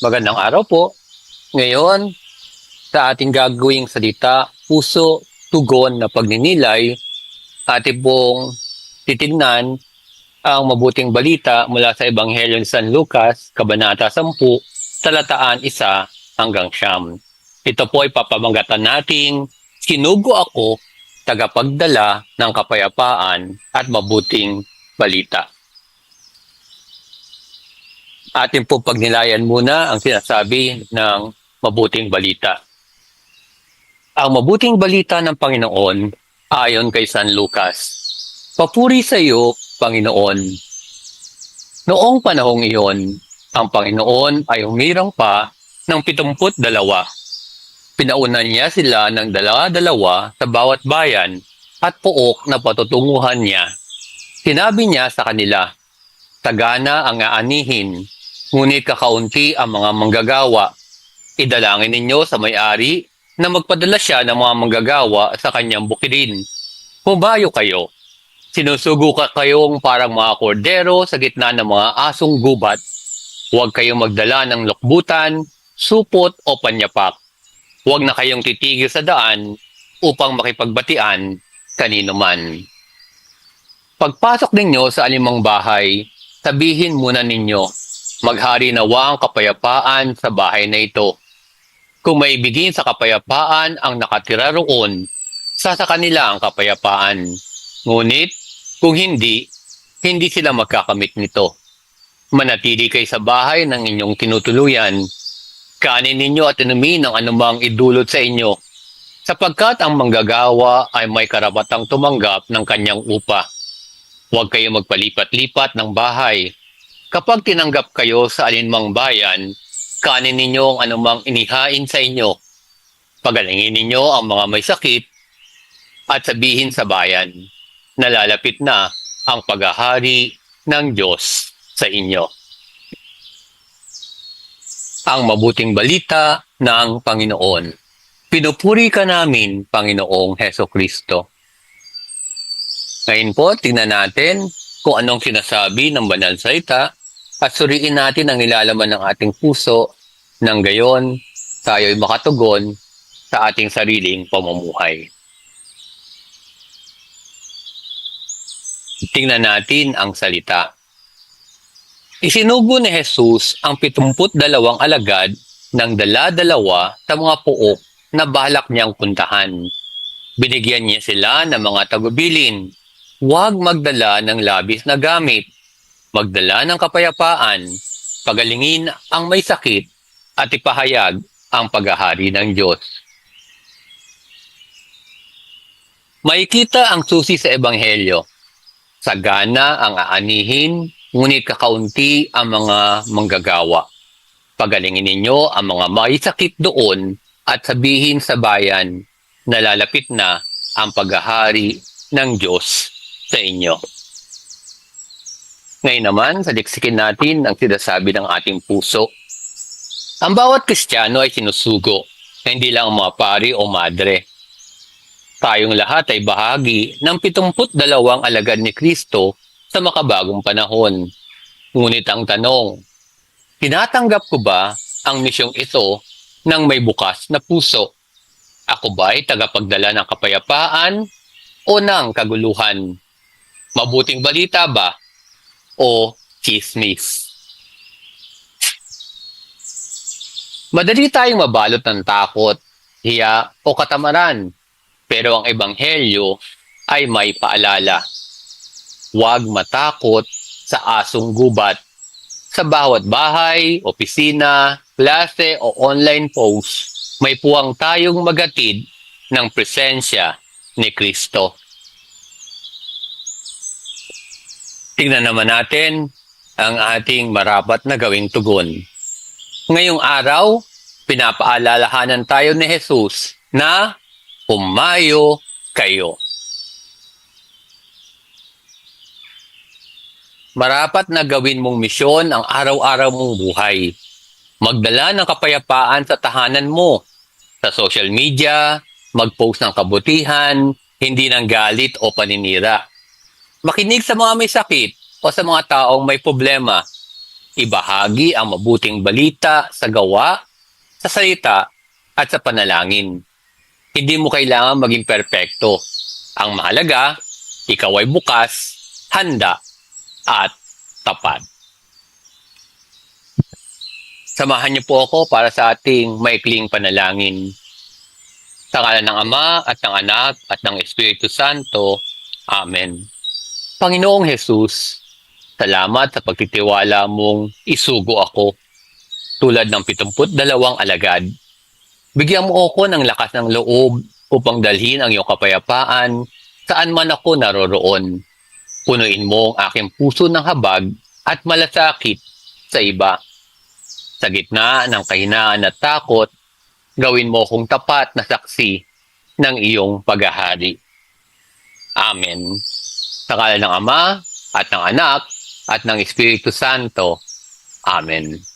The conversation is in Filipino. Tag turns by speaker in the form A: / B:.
A: Magandang araw po. Ngayon, sa ating gagawing salita, puso, tugon na pagninilay, ating pong titignan ang mabuting balita mula sa Ebanghelyo ni San Lucas, Kabanata 10, talataan 1 hanggang siyam. Ito po ay papamanggatan nating sinugo ako tagapagdala ng kapayapaan at mabuting balita. Atin po pagnilayan muna ang sinasabi ng mabuting balita. Ang mabuting balita ng Panginoon ayon kay San Lucas. Papuri sa iyo, Panginoon. Noong panahong iyon, ang Panginoon ay humirang pa ng pitumput dalawa. Pinaunan niya sila ng dalawa-dalawa sa bawat bayan at pook na patutunguhan niya. Sinabi niya sa kanila, Tagana ang aanihin, ngunit kakaunti ang mga manggagawa. Idalangin ninyo sa may-ari na magpadala siya ng mga manggagawa sa kanyang bukidin. Pumayo kayo. Sinusugo ka kayong parang mga kordero sa gitna ng mga asong gubat. Huwag kayong magdala ng lokbutan, supot o panyapak. Huwag na kayong titigil sa daan upang makipagbatian kanino man. Pagpasok ninyo sa alimang bahay, sabihin muna ninyo, maghari nawa ang kapayapaan sa bahay na ito. Kung maibigin sa kapayapaan ang nakatira roon, sa sa kanila ang kapayapaan. Ngunit, kung hindi, hindi sila magkakamit nito. Manatili kayo sa bahay ng inyong tinutuluyan. Kanin ninyo at inumin ang anumang idulot sa inyo, sapagkat ang manggagawa ay may karapatang tumanggap ng kanyang upa. Huwag kayo magpalipat-lipat ng bahay. Kapag tinanggap kayo sa alinmang bayan, kanin ninyo ang anumang inihain sa inyo. Pagalingin ninyo ang mga may sakit at sabihin sa bayan, nalalapit na ang paghahari ng Diyos sa inyo. Ang mabuting balita ng Panginoon. Pinupuri ka namin, Panginoong Heso Kristo. Ngayon po, tingnan natin kung anong sinasabi ng banal salita at suriin natin ang nilalaman ng ating puso nang gayon tayo'y makatugon sa ating sariling pamumuhay. Tingnan natin ang salita. Isinugo ni Jesus ang pitumput dalawang alagad ng dala-dalawa sa mga puok na balak niyang puntahan. Binigyan niya sila ng mga tagubilin. Huwag magdala ng labis na gamit. Magdala ng kapayapaan. Pagalingin ang may sakit at ipahayag ang paghahari ng Diyos. Makikita ang susi sa Ebanghelyo. Sagana ang aanihin, ngunit kakaunti ang mga manggagawa. Pagalingin ninyo ang mga may sakit doon at sabihin sa bayan, nalalapit na ang paghahari ng Diyos sa inyo. Ngayon naman, saliksikin natin ang sinasabi ng ating puso. Ang bawat Kristiyano ay sinusugo, hindi lang ang mga pari o madre. Tayong lahat ay bahagi ng 72 alagad ni Kristo sa makabagong panahon. Ngunit ang tanong, tinatanggap ko ba ang misyong ito ng may bukas na puso? Ako ba ay tagapagdala ng kapayapaan o ng kaguluhan? Mabuting balita ba o chismis? Madali tayong mabalot ng takot, hiya o katamaran. Pero ang ebanghelyo ay may paalala. Huwag matakot sa asong gubat. Sa bawat bahay, opisina, klase o online post, may puwang tayong magatid ng presensya ni Kristo. Tingnan naman natin ang ating marapat na gawing tugon. Ngayong araw, pinapaalalahanan tayo ni Jesus na pumayo kayo. Marapat na gawin mong misyon ang araw-araw mong buhay. Magdala ng kapayapaan sa tahanan mo. Sa social media, mag-post ng kabutihan, hindi ng galit o paninira. Makinig sa mga may sakit o sa mga taong may problema. ibahagi ang mabuting balita sa gawa, sa salita, at sa panalangin. Hindi mo kailangan maging perpekto. Ang mahalaga, ikaw ay bukas, handa, at tapat. Samahan niyo po ako para sa ating maikling panalangin. Sa ng Ama at ng Anak at ng Espiritu Santo. Amen. Panginoong Jesus, salamat sa pagtitiwala mong isugo ako tulad ng 72 alagad. Bigyan mo ako ng lakas ng loob upang dalhin ang iyong kapayapaan saan man ako naroroon. Punuin mo ang aking puso ng habag at malasakit sa iba. Sa gitna ng kahinaan at takot, gawin mo kong tapat na saksi ng iyong paghahari. Amen. Sa ng Ama at ng Anak at ng Espiritu Santo. Amen.